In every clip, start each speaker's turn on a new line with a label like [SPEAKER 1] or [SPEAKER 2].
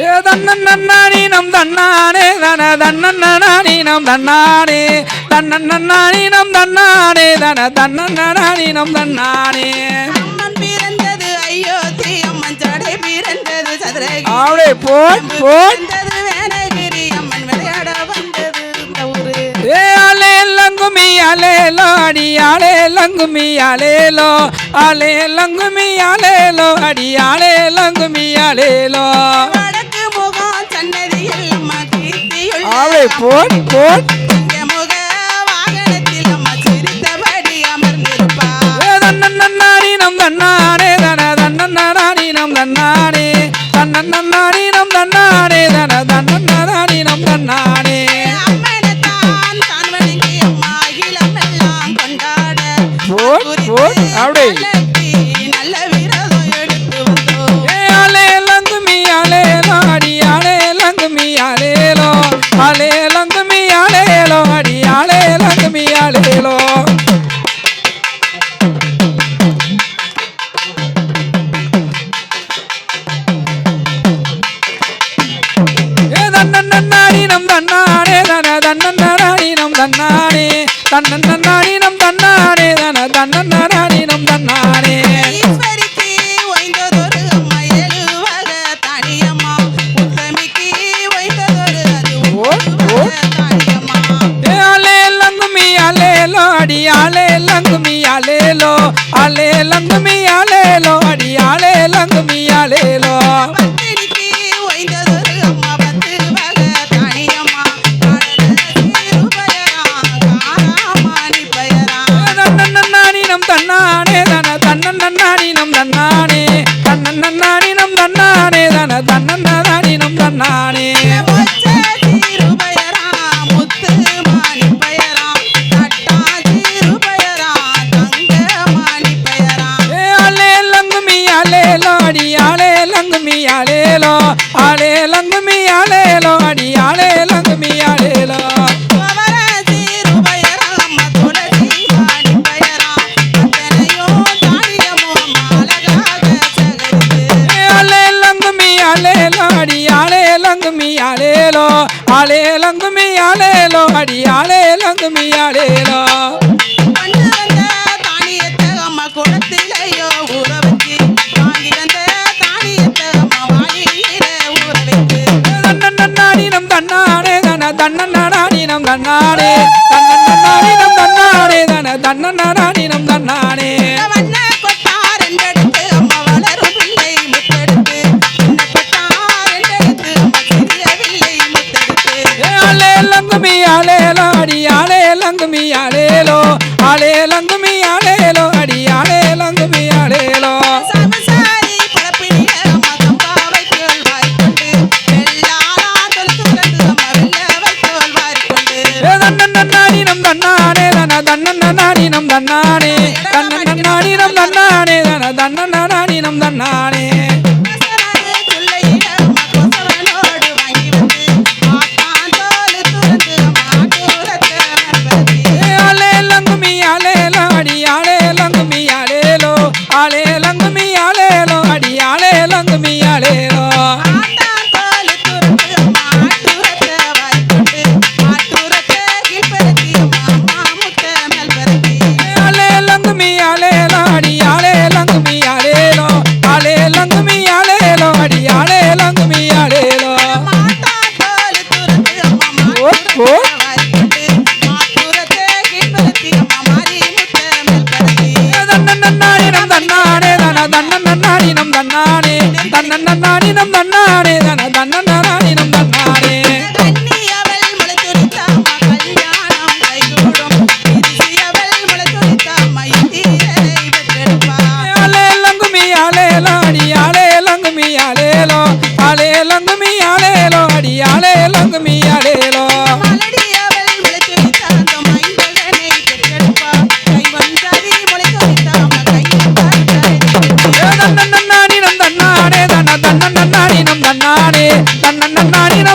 [SPEAKER 1] ஏ தன்னன் நன்னானி நம் தன்னானே தன தன்னன். நனானி நம் தன்னானே தன்னன் நன்னானி நம் தன்னானே. தன தன்னன் நனானி நம் தன்னானே
[SPEAKER 2] பிறந்தது ஐயோ தீ அம்மன் சடை பிறந்தது சதுரகி
[SPEAKER 1] அவளே போன் போன் அலேலோ அடி அலேலங்குமி அலேலோ அலேலங்குமி அலேலோ அடி அலேலங்குமி அலேலோ
[SPEAKER 2] போன்
[SPEAKER 1] போன் தன்னானே தன தன்னண்ணானி நம் தன்னானே தன்னண்ணானி நம் தன்னானே. தன தன்னண்ணானி நம் தன்னானே அப்படியே. தன்னன் தன்னானி. நம் தன்னானே தன தன்னன் தன்னானி நம் தன்னானே அலே லங்குமி அலேலோ அலே லங்குமி அலேலோ ஆளே லங்குமி ஆளேலோ அடி ஆளே லங்குமி ஆளேலோ தன்னாடே தன தன்னாடி நம் தன்னாடே தன்னாடி. நம் தன்னாடே தன தன்னாடி நம்
[SPEAKER 2] தன்னாடே. ஆளே
[SPEAKER 1] லாடி ஆளே லங்குமி ஆளேலோ ஆளே லங்குமி ஆளே. தன்னானே. தன்னன் தன்னானி நம் தன்னானே தன தன்னன் தன்னானி நம் தன்னானே ஆளே லங்குமி ஆளேலோ ஆளே லங்குமி ஆளேலோ அடி
[SPEAKER 2] ஆளே
[SPEAKER 1] Nani, Nani.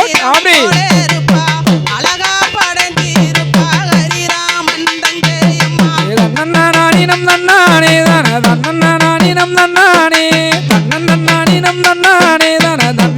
[SPEAKER 1] அப்படி
[SPEAKER 2] அழகா படந்திருப்பா ஹரிராமன் தங்கை அம்மா
[SPEAKER 1] தன்னானி நம் தன்னானே தன தன்னானி நம் தன்னானே தன தன்ன